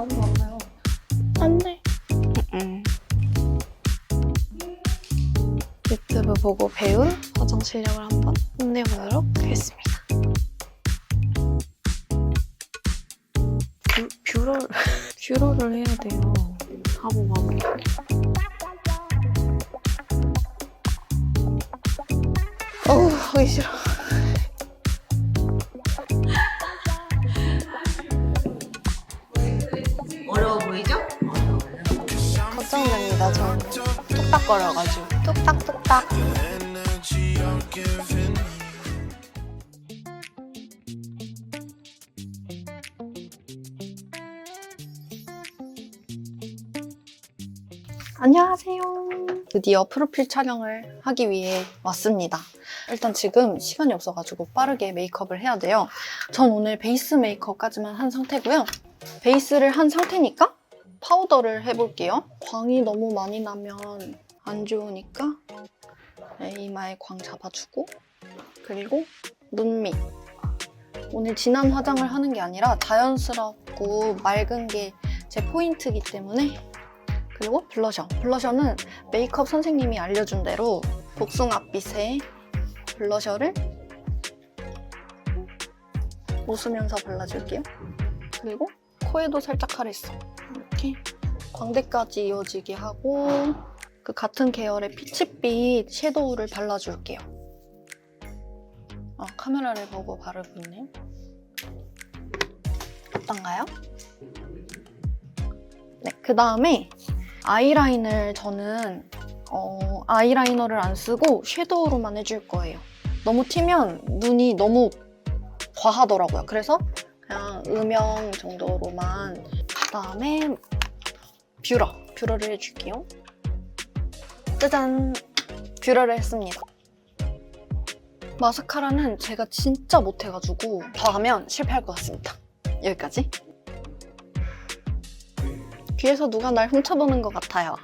나온 것 같아요. 안돼. 음. 유튜브 보고 배운 화장 실력을 한번 뽐내보도록 하겠습니다. 뷰, 뷰러를, 뷰러를 해야 돼요. 바보 바보. 어우, 하기 싫어. 뚝딱뚝딱. 안녕하세요. 드디어 프로필 촬영을 하기 위해 왔습니다. 일단 지금 시간이 없어가지고 빠르게 메이크업을 해야 돼요. 전 오늘 베이스 메이크업까지만 한 상태고요. 베이스를 한 상태니까 파우더를 해볼게요. 광이 너무 많이 나면 안 좋으니까 네, 이마에 광 잡아주고 그리고 눈 밑. 오늘 진한 화장을 하는 게 아니라 자연스럽고 맑은 게 제 포인트이기 때문에 그리고 블러셔. 블러셔는 메이크업 선생님이 알려준 대로 복숭아빛의 블러셔를 웃으면서 발라줄게요. 그리고 코에도 살짝 카레스. 이렇게 광대까지 이어지게 하고 그 같은 계열의 피치빛 섀도우를 발라줄게요. 아, 카메라를 보고 바르고 있네요. 어떤가요? 네, 그 다음에 아이라인을 저는 어, 아이라이너를 안 쓰고 섀도우로만 해줄 거예요. 너무 튀면 눈이 너무 과하더라고요. 그래서 그냥 음영 정도로만 그 다음에 뷰러, 뷰러를 해줄게요. 짜잔! 뷰러를 했습니다. 마스카라는 제가 진짜 못해가지고 더 하면 실패할 것 같습니다. 여기까지. 뒤에서 누가 날 훔쳐보는 것 같아요.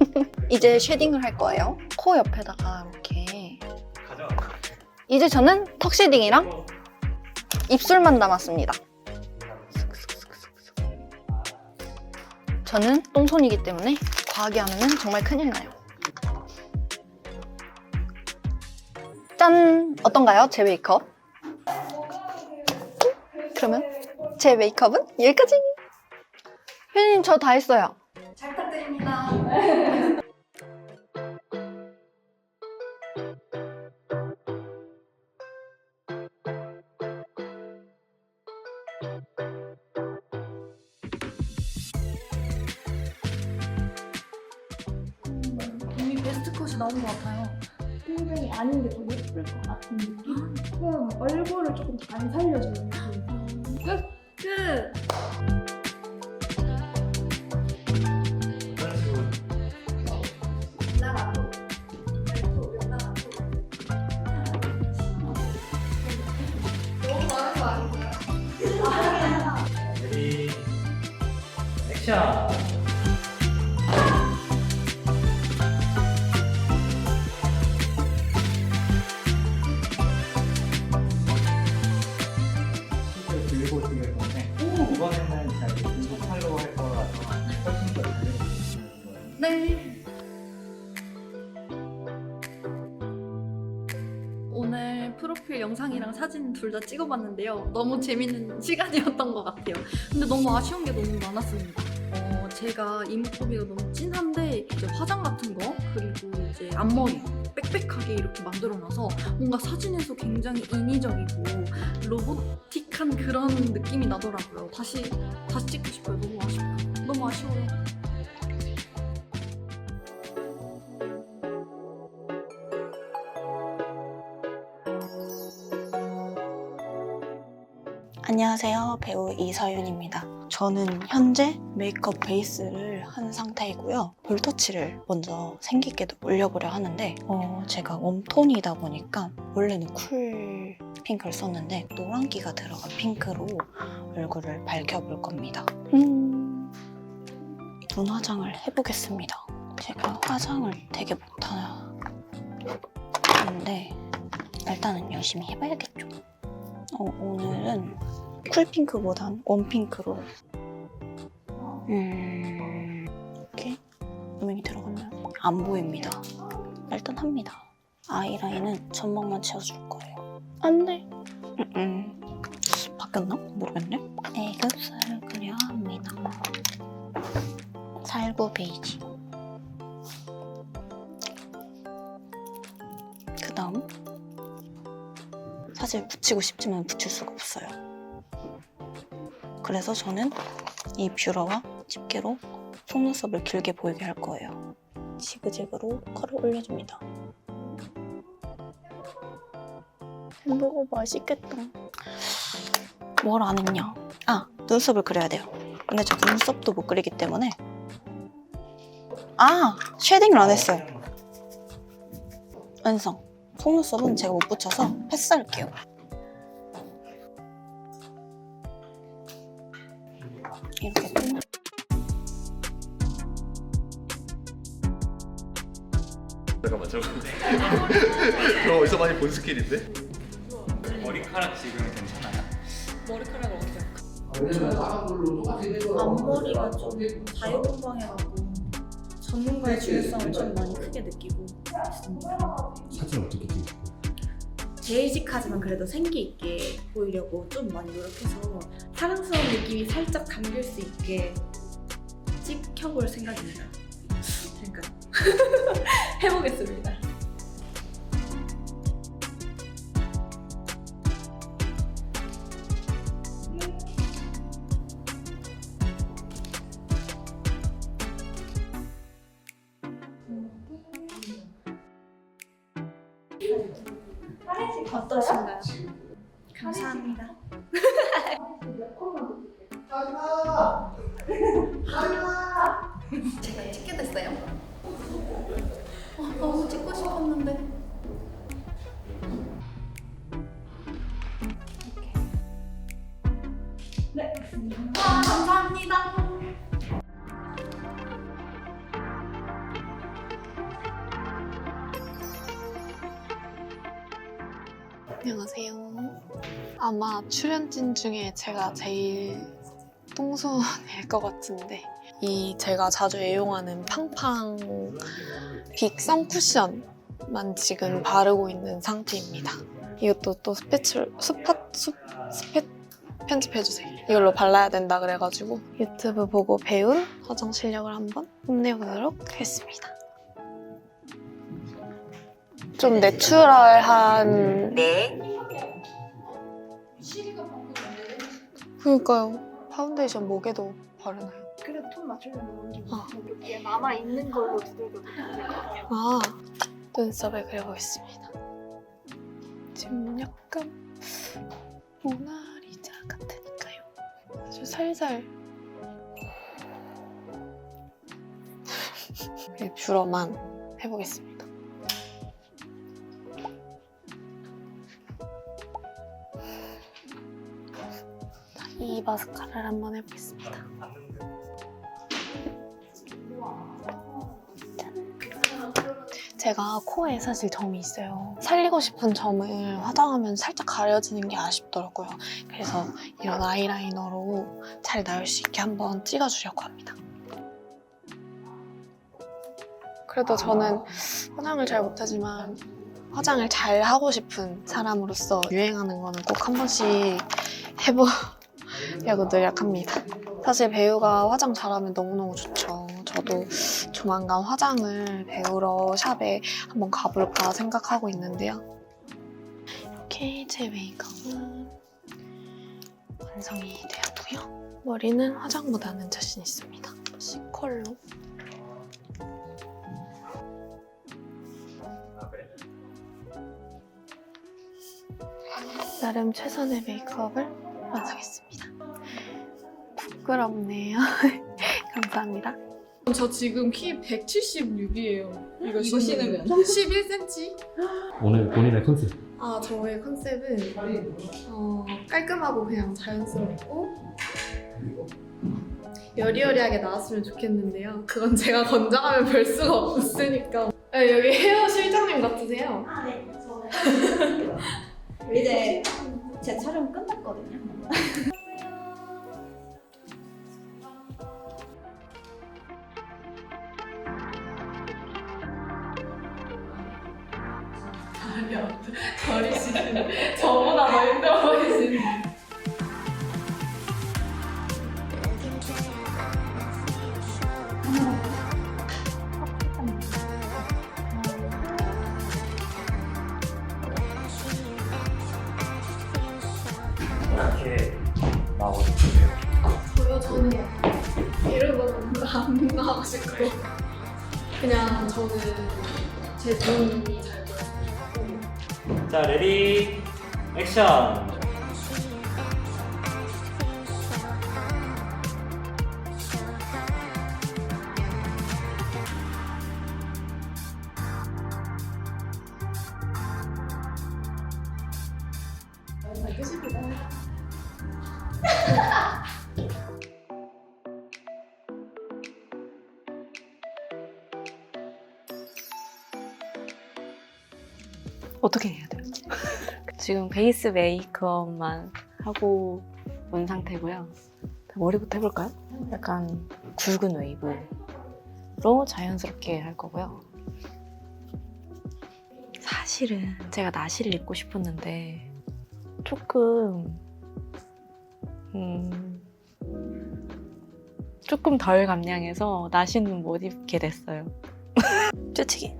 이제 쉐딩을 할 거예요. 코 옆에다가 이렇게. 이제 저는 턱 쉐딩이랑 입술만 남았습니다. 저는 똥손이기 때문에 과하게 하면 정말 큰일 나요. 짠! 어떤가요? 제 메이크업? 그러면 제 메이크업은 여기까지! 혜님 저 다 했어요. 잘 부탁드립니다. 얼굴을 조금 안 살려주는 느낌. 끝! 끝! 둘 다 찍어봤는데요. 너무 재밌는 시간이었던 것 같아요. 근데 너무 아쉬운 게 너무 많았습니다. 어, 제가 이목구비가 너무 진한데 이제 화장 같은 거 그리고 이제 앞머리 빽빽하게 이렇게 만들어놔서 뭔가 사진에서 굉장히 인위적이고 로보틱한 그런 느낌이 나더라고요. 다시 다시 찍고 싶어요. 너무 아쉽다. 너무 아쉬워요. 안녕하세요. 배우 이서윤입니다. 저는 현재 메이크업 베이스를 한 상태이고요. 볼터치를 먼저 생기게도 올려보려 하는데 어, 제가 웜톤이다 보니까 원래는 쿨 핑크를 썼는데 노란기가 들어간 핑크로 얼굴을 밝혀볼 겁니다. 음, 눈 화장을 해보겠습니다. 제가 화장을 되게 못하는데 일단은 열심히 해봐야겠죠. 어, 오늘은 쿨핑크보단 웜핑크로 어, 음, 이렇게 음영이 들어가면 안 보입니다. 일단 합니다. 아이라인은 전망만 채워줄 거예요. 안 돼. 음, 음. 바뀌었나? 모르겠네. 애급살을 그려 합니다. 살구 베이지. 그 다음 사실 붙이고 싶지만 붙일 수가 없어요. 그래서 저는 이 뷰러와 집게로 속눈썹을 길게 보이게 할 거예요. 지그재그로 컬을 올려줍니다. 햄버거 맛있겠다. 뭘 안 했냐? 아, 눈썹을 그려야 돼요. 근데 저 눈썹도 못 그리기 때문에 아! 쉐딩을 안 했어요. 완성. 속눈썹은 제가 못 붙여서 패스할게요. 많이 본 스킬인데? 머리카락 지금 괜찮아요? 머리카락을 어떻게 할까? 앞머리가 좀 자유분방해갖고 전문가의 중요성을 좀 많이 크게 느끼고 있습니다. 사진 어떻게 찍을까요? 베이직하지만 그래도 생기 있게 보이려고 좀 많이 노력해서 사랑스러운 느낌이 살짝 감길 수 있게 찍혀볼 생각입니다. 될까요? 해보겠습니다. 감사합니다. 안녕하세요. 아마 출연진 중에 제가 제일 똥손일 것 같은데 이 제가 자주 애용하는 팡팡 빅 선쿠션만 지금 바르고 있는 상태입니다. 이것도 또 스페셜 스팟 스, 스페 편집해주세요. 이걸로 발라야 된다 그래가지고 유튜브 보고 배운 화장 실력을 한번 뽐내보도록 하겠습니다. 좀 내추럴한 그러니까요. 파운데이션 목에도 바르나요? 그래도 톤 맞추려면 아. 여기에 남아 있는 걸로 두들겨. 아, 눈썹을 그려보겠습니다. 지금 약간 모나 같으니까요. 아주 살살 이 뷰러만 해보겠습니다. 자, 이 마스카라를 한번 해보겠습니다. 제가 코에 사실 점이 있어요. 살리고 싶은 점을 화장하면 살짝 가려지는 게 아쉽더라고요. 그래서 이런 아이라이너로 잘 나올 수 있게 한번 찍어주려고 합니다. 그래도 저는 화장을 잘 못하지만 화장을 잘 하고 싶은 사람으로서 유행하는 거는 꼭 한 번씩 해보려고 노력합니다. 사실 배우가 화장 잘하면 너무너무 좋죠. 저도 조만간 화장을 배우러 샵에 한번 가볼까 생각하고 있는데요. 이렇게 제 메이크업은 완성이 되었고요. 머리는 화장보다는 자신 있습니다. C컬로 나름 최선의 메이크업을 완성했습니다. 부끄럽네요. 감사합니다. 저 지금 키 176이에요. 이거, 이거 신으면? 11cm? 오늘 본인의 컨셉 아, 저의 컨셉은 어, 깔끔하고 그냥 자연스럽고 여리여리하게 나왔으면 좋겠는데요. 그건 제가 건장하면 별 수가 없으니까. 네, 여기 헤어 실장님 같으세요? 아, 네. 이제 제 촬영 끝났거든요. 싶고 그냥 저는 제 눈이 잘 보여요. 자 레디 액션 지금 베이스 메이크업만 하고 온 상태고요. 머리부터 해볼까요? 약간 굵은 웨이브로 자연스럽게 할 거고요. 사실은 제가 나시를 입고 싶었는데 조금 음, 조금 덜 감량해서 나시는 못 입게 됐어요. 쫓치기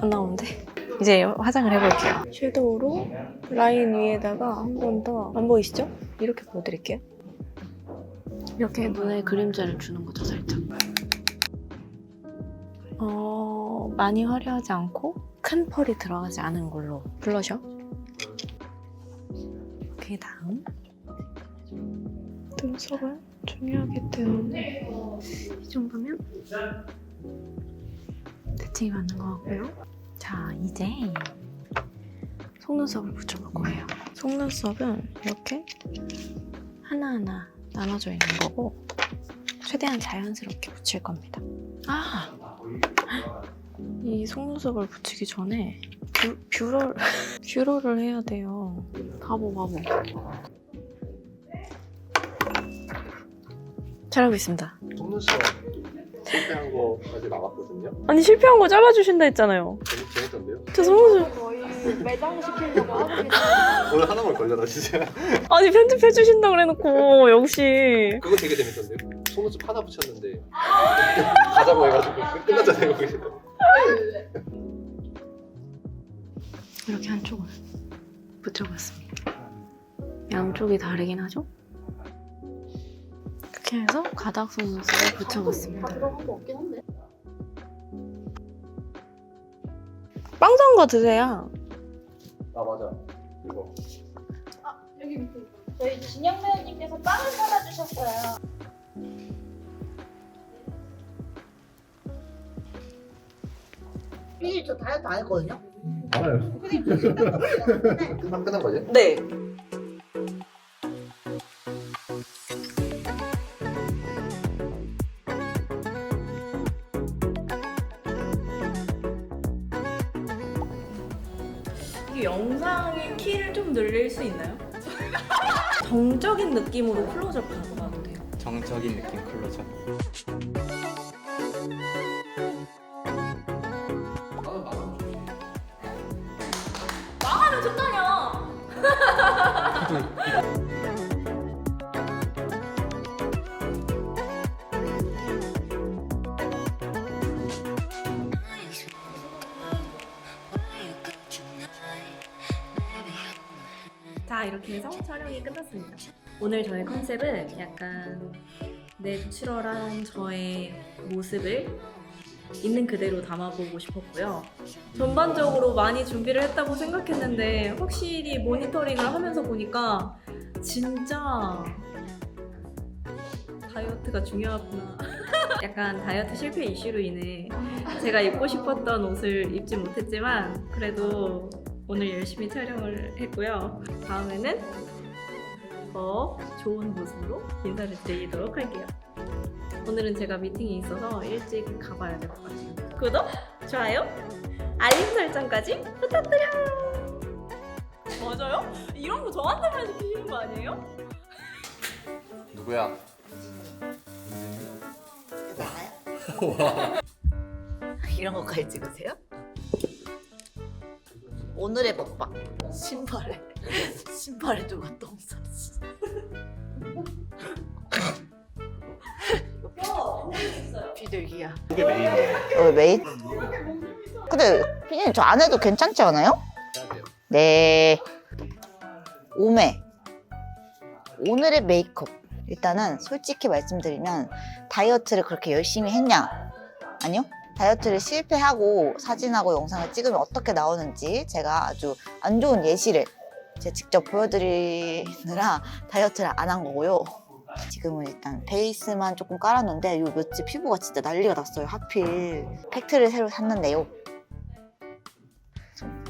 안 나오는데 이제 화장을 해볼게요. 섀도우로 라인 위에다가 한 번 더 안 보이시죠? 이렇게 보여드릴게요. 이렇게 눈에 그림자를 주는 거죠, 살짝. 어, 많이 화려하지 않고 큰 펄이 들어가지 않은 걸로 블러셔. 그 다음 눈썹을 중요하기 때문에 이 정도면 대칭이 맞는 것 같고요. 자, 이제 속눈썹을 붙여볼 거예요. 속눈썹은 이렇게 하나하나 나눠져 있는 거고 최대한 자연스럽게 붙일 겁니다. 아! 이 속눈썹을 붙이기 전에 뷰, 뷰러, 뷰러를 해야 돼요. 바보, 바보. 잘하고 있습니다. 속눈썹 실패한 거까지 나왔거든요. 아니 실패한 거 잘라주신다 했잖아요. 재밌, 재밌던데요? 저 속눈썹 거의 매장 시키려고 하고 계세요. 오늘 하나만 걸려라 진짜. 아니 편집해 주신다 그래놓고 역시 그거 되게 재밌던데요. 속눈썹 하나 붙였는데 가자고 해가지고 끝났잖아요. 이렇게 한쪽을 붙여봤습니다. 양쪽이 다르긴 하죠? 이렇게 해서 가닥 속눈썹을 붙여봤습니다. 들어간 거 없긴 한데. 빵산 거 드세요. 아 맞아. 이거. 여기 밑에. 저희 진영 배우님께서 빵을 사다 주셨어요. 삐, 저 다이어트 안 했거든요? 알아요. 끝난 끝난 거지? 네. 수 있나요? 정적인 느낌으로 클로즈업 가봐도 돼요. 정적인 느낌 클로저 망하면 좋다냐. 이렇게 해서 촬영이 끝났습니다. 오늘 저의 컨셉은 약간 내추럴한 저의 모습을 있는 그대로 담아보고 싶었고요. 전반적으로 많이 준비를 했다고 생각했는데 확실히 모니터링을 하면서 보니까 진짜 다이어트가 중요하구나. 약간 다이어트 실패 이슈로 인해 제가 입고 싶었던 옷을 입지 못했지만 그래도 오늘 열심히 촬영을 했고요. 다음에는 더 좋은 모습으로 인사를 드리도록 할게요. 오늘은 제가 미팅이 있어서 일찍 가봐야 될 것 같아요. 구독, 좋아요, 알림 설정까지 부탁드려요. 맞아요? 이런 거 저한테만 시키시는 거 아니에요? 누구야? 이런 것까지 찍으세요? 오늘의 먹방 신발에 신발에 누가 똥 쌌어 비둘기야 그게 메인이에요. 어 메인? 근데 피디님 저 안 해도 괜찮지 않아요? 네 오메. 오늘의 메이크업. 일단은 솔직히 말씀드리면 다이어트를 그렇게 열심히 했냐? 아니요. 다이어트를 실패하고 사진하고 영상을 찍으면 어떻게 나오는지 제가 아주 안 좋은 예시를 제가 직접 보여드리느라 다이어트를 안 한 거고요. 지금은 일단 베이스만 조금 깔았는데 요 며칠 피부가 진짜 난리가 났어요. 하필 팩트를 새로 샀는데요. 좀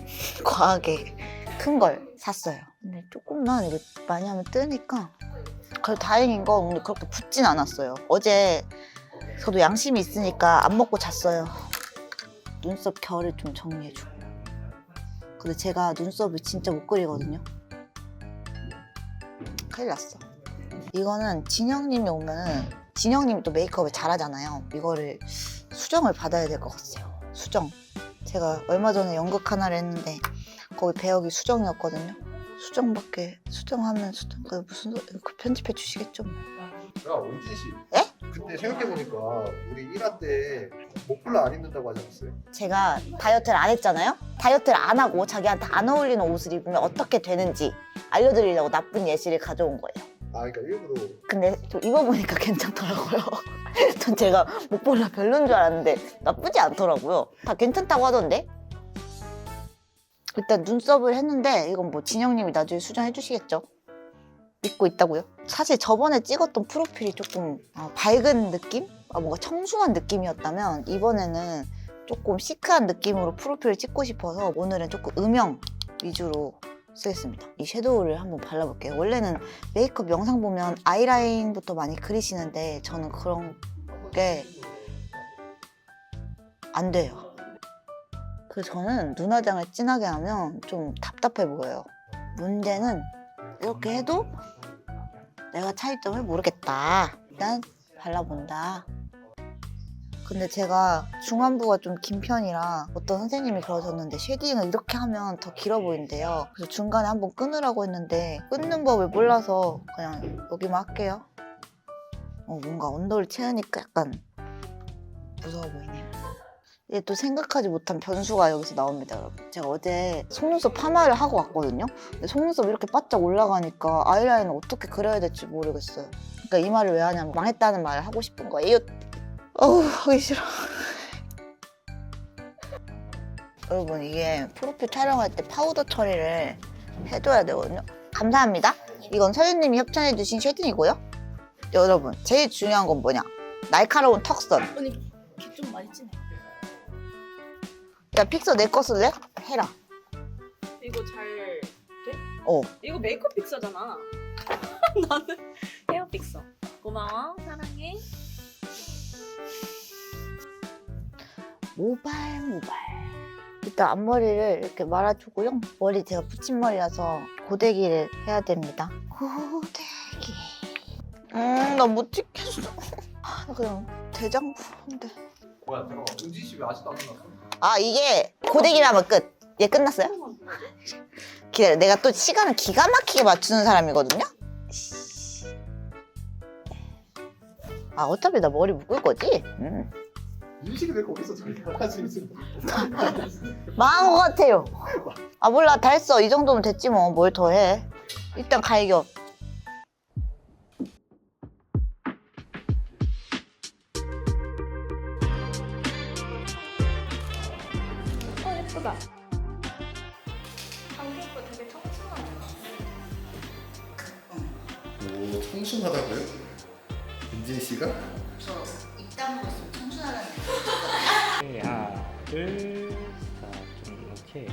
과하게 큰 걸 샀어요. 근데 조금만 이거 많이 하면 뜨니까 그래도 다행인 건 오늘 그렇게 붓진 않았어요. 어제 저도 양심이 있으니까 안 먹고 잤어요. 눈썹 결을 좀 정리해주고. 근데 제가 눈썹을 진짜 못 그리거든요. 큰일 났어. 이거는 진영님이 오면은 진영님이 또 메이크업을 잘하잖아요. 이거를 수정을 받아야 될 것 같아요. 수정. 제가 얼마 전에 연극 하나를 했는데 거기 배역이 수정이었거든요. 수정밖에 수정하면 수정 그 무슨 소- 그 편집해 주시겠죠? 뭐. 야 원진 씨. 에? 그때 생각해보니까 우리 1화 때 목폴라 안 입는다고 하지 않았어요? 제가 다이어트를 안 했잖아요. 다이어트를 안 하고 자기한테 안 어울리는 옷을 입으면 어떻게 되는지 알려드리려고 나쁜 예시를 가져온 거예요. 아 그러니까 일부러 근데 좀 입어보니까 괜찮더라고요. 전 제가 목볼라 별론 줄 알았는데 나쁘지 않더라고요. 다 괜찮다고 하던데. 일단 눈썹을 했는데 이건 뭐 진영님이 나중에 수정해 주시겠죠. 믿고 있다고요. 사실 저번에 찍었던 프로필이 조금 어, 밝은 느낌? 아, 뭔가 청순한 느낌이었다면 이번에는 조금 시크한 느낌으로 프로필을 찍고 싶어서 오늘은 조금 음영 위주로 쓰겠습니다. 이 섀도우를 한번 발라볼게요. 원래는 메이크업 영상 보면 아이라인부터 많이 그리시는데 저는 그런 게 안 돼요. 그 저는 눈화장을 진하게 하면 좀 답답해 보여요. 문제는 이렇게 해도 내가 차이점을 모르겠다. 일단 발라본다. 근데 제가 중안부가 좀 긴 편이라 어떤 선생님이 그러셨는데 쉐딩을 이렇게 하면 더 길어 보인대요. 그래서 중간에 한번 끊으라고 했는데 끊는 법을 몰라서 그냥 여기만 할게요. 어, 뭔가 언더를 채우니까 약간 무서워 보이네요. 이게 또 생각하지 못한 변수가 여기서 나옵니다, 여러분. 제가 어제 속눈썹 파마를 하고 왔거든요. 근데 속눈썹 이렇게 바짝 올라가니까 아이라인을 어떻게 그려야 될지 모르겠어요. 그러니까 이 말을 왜 하냐면 망했다는 말을 하고 싶은 거예요. 어우, 하기 싫어. 여러분, 이게 프로필 촬영할 때 파우더 처리를 해둬야 되거든요. 감사합니다. 이건 서윤님이 협찬해주신 쉐딩이고요. 여러분, 제일 중요한 건 뭐냐? 날카로운 턱선. 언니 걔좀 많이 진해. 야, 픽서 내 거 쓸래? 해라. 이거 잘 돼? 어. 이거 메이크업 픽서잖아. 나는 헤어 픽서. 고마워. 사랑해. 모발 모발 일단 앞머리를 이렇게 말아주고요 머리 제가 붙임머리라서 고데기를 해야 됩니다 고데기 음 나 못 찍겠어 아, 나 그냥 대장부 한데 뭐야 잠깐만 원진 씨왜 아직도 안 끝났어? 아 이게 고데기를 하면 끝 얘 끝났어요? 기다려 내가 또 시간을 기가 막히게 맞추는 사람이거든요 아 어차피 나 머리 묶을 거지? 음. 인식이 왜 거기서 저기 할수 있어? 망한 것 같아요. 아 몰라 다 했어 이 정도면 됐지 뭐 뭘 더 해. 일단 갈겨. 예쁘다. 방금도 되게 청순하네. 오 청순하다고요? 윤진 씨가? 저 입담 먹었으면 청순하다는 네, 하나, 둘, 자, 좀 오케이.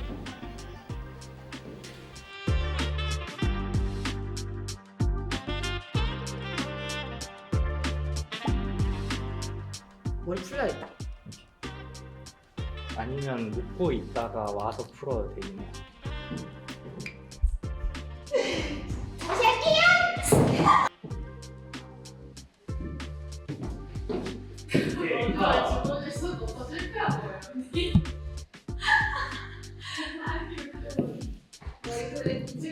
뭘 풀려야겠다. 아니면 묶고 있다가 와서 풀어도 되긴 해요.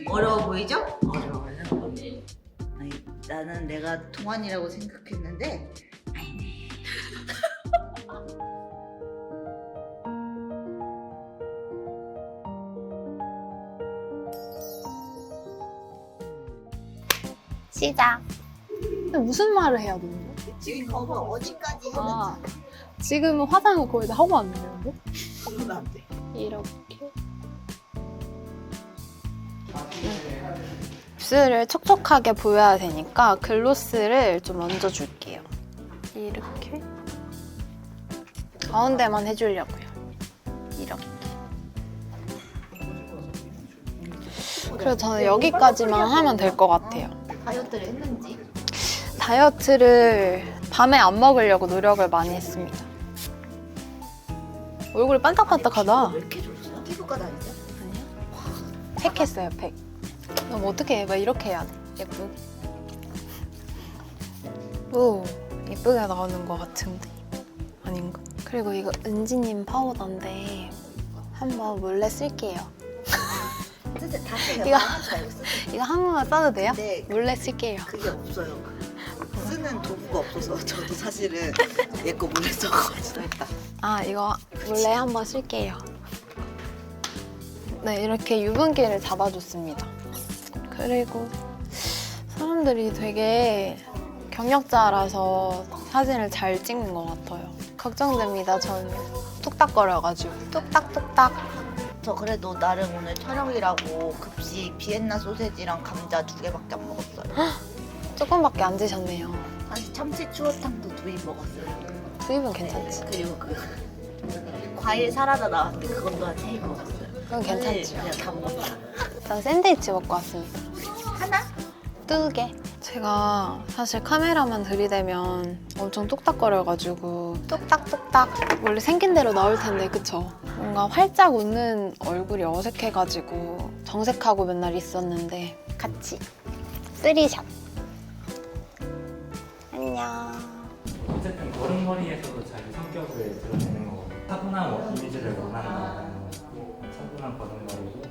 어려워 보이죠? 어려워요. 아니, 나는 내가 동안이라고 생각했는데 시작. 근데 무슨 말을 해야 되는 거야? 지금 거봐 어디까지 아, 지금은 화장을 거의 다 하고 왔는데? 하면 안 돼. 이렇게. 입술을 촉촉하게 보여야 되니까 글로스를 좀 얹어줄게요. 이렇게. 가운데만 해주려고요. 이렇게. 그래서 저는 여기까지만 하면 될 것 같아요. 다이어트를 했는지. 다이어트를 밤에 안 먹으려고 노력을 많이 했습니다. 얼굴이 반딱반딱하다. 왜 이렇게 좋지? 피부과 다니세요? 아니요. 팩했어요, 팩. 그럼 어떻게 해? 막 이렇게 해야 돼. 예쁘게. 오, 예쁘게 나오는 것 같은데. 아닌가? 그리고 이거 은지님 파우더인데 한번 몰래 쓸게요. 선생님 다 쓰세요. 이거- 쓰세요. 이거 한 번만 써도 돼요? 네. 몰래 쓸게요. 그게 없어요. 쓰는 도구가 없어서 저도 사실은 얘거 몰래 써가지고 했다. 아, 이거 몰래 한 번 쓸게요. 네, 이렇게 유분기를 잡아줬습니다. 그리고 사람들이 되게 경력자라서 사진을 잘 찍는 것 같아요. 걱정됩니다, 저는. 뚝딱거려가지고. 뚝딱뚝딱. 저 그래도 나름 오늘 촬영이라고 급식 비엔나 소세지랑 감자 두 개밖에 안 먹었어요. 조금밖에 안 드셨네요. 아니 참치 추어탕도 두입 먹었어요. 수입은 괜찮지. 그리고 그 과일 사라다 나왔는데 그것도 한 세 입 먹었어요. 그건 괜찮지. 그냥 다 먹었어요. 전 샌드위치 먹고 왔습니다. 하나? 두 개. 제가 사실 카메라만 들이대면 엄청 뚝딱거려가지고 뚝딱뚝딱 원래 생긴 대로 나올 텐데 그쵸? 뭔가 활짝 웃는 얼굴이 어색해가지고 정색하고 맨날 있었는데 같이 쓰리샷 안녕 어쨌든 걸음걸이에서도 자기 성격을 드러내는 거고 차분한 뭐 이미지를 원한다. 차분한 걸음걸이고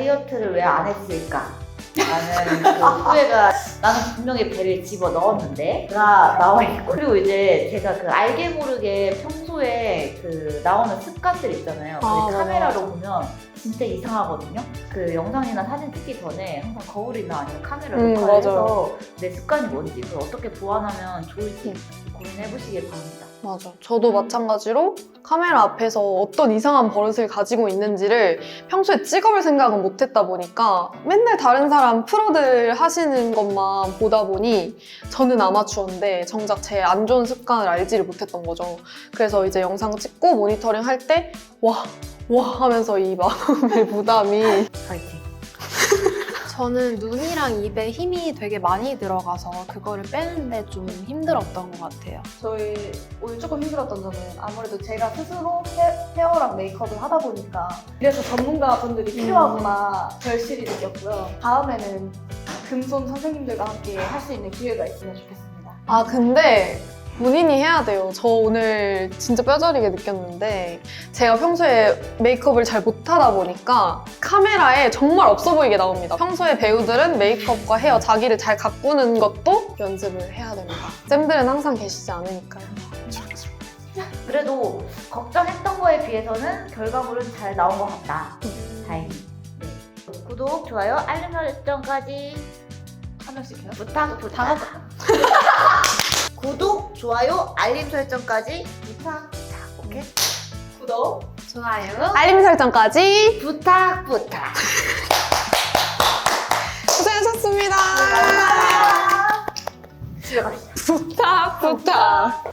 다이어트를 왜 안 했을까? 라는 그 후회가 나는 분명히 배를 집어 넣었는데 가 나와 있고 그리고 이제 제가 그 알게 모르게 평소에 그 나오는 습관들 있잖아요. 아, 맞아, 카메라로 보면 진짜 이상하거든요. 그 영상이나 사진 찍기 전에 항상 거울이나 아니면 카메라 음, 녹화를 맞아요. 해서 내 습관이 뭔지 그걸 어떻게 보완하면 좋을지 고민해 보시길 바랍니다. 맞아. 저도 마찬가지로 카메라 앞에서 어떤 이상한 버릇을 가지고 있는지를 평소에 찍어볼 생각은 못했다 보니까 맨날 다른 사람 프로들 하시는 것만 보다 보니 저는 아마추어인데 정작 제 안 좋은 습관을 알지를 못했던 거죠. 그래서 이제 영상 찍고 모니터링 할 때 와, 와 하면서 이 마음의 부담이 파이팅. 저는 눈이랑 입에 힘이 되게 많이 들어가서 그거를 빼는데 좀 힘들었던 것 같아요. 저희 오늘 조금 힘들었던 점은 아무래도 제가 스스로 헤, 어랑 메이크업을 하다 보니까 이래서 전문가분들이 필요하구나 절실히 느꼈고요. 다음에는 금손 선생님들과 함께 할 수 있는 기회가 있으면 좋겠습니다. 아 근데 본인이 해야 돼요. 저 오늘 진짜 뼈저리게 느꼈는데 제가 평소에 메이크업을 잘 못하다 보니까 카메라에 정말 없어 보이게 나옵니다. 평소에 배우들은 메이크업과 헤어 자기를 잘 가꾸는 것도 연습을 해야 됩니다. 쌤들은 항상 계시지 않으니까요. 그래도 걱정했던 거에 비해서는 결과물은 잘 나온 것 같다. 다행히. 네. 구독, 좋아요, 알림 설정까지 한 명씩 해요? 부탁 부탁. 구독, 좋아요, 알림 설정까지 부탁 부탁. 오케이? 구독! 좋아요. 알림 설정까지 부탁 부탁. 고생하셨습니다. 집에 갑시다. 부탁 부탁.